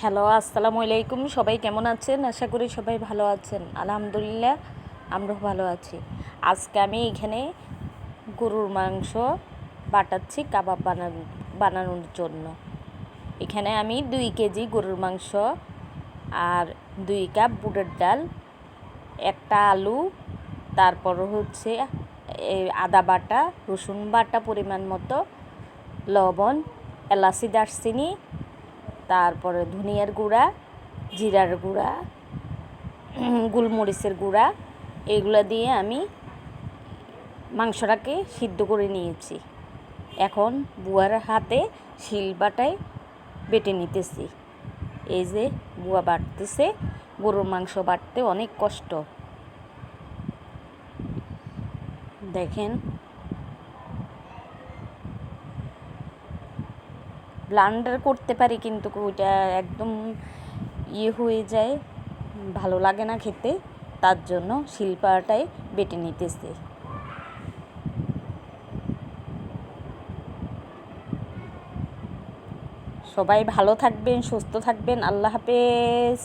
Hello, আসসালামু আলাইকুম। সবাই কেমন আছেন? আশা করি সবাই ভালো আছেন। আলহামদুলিল্লাহ, আমরাও ভালো আছি। আজকে আমি এখানে গরুর মাংস বাটাচ্ছি, কাবাব বানানো, বানানোর জন্য। এখানে আমি দুই কেজি গরুর মাংস আর দুই কাপ বুটের ডাল, একটা আলু, তারপর হচ্ছে আদা বাটা, রসুন বাটা পরিমাণ মতো, লবণ, এলাচি, দারচিনি তারপরে ধনিয়ার গুঁড়া, জিরার গুঁড়া, গোলমরিচের গুঁড়া, এগুলো দিয়ে আমি মাংসটাকে সিদ্ধ করে নিয়েছি। এখন বুয়ার হাতে শিল বাটায় বেটে নিতেছি। এই যে বুয়া বাটতেছে, গরুর মাংস বাটতে অনেক কষ্ট। দেখেন ব্লান্ডার করতে পারি কিন্তু ওইটা একদম ইয়ে হয়ে যায়, ভালো লাগে না খেতে, তার জন্য শিল্পাটাই বেটে নিতেছে। সবাই ভালো থাকবেন, সুস্থ থাকবেন, আল্লাহ হাফেজ।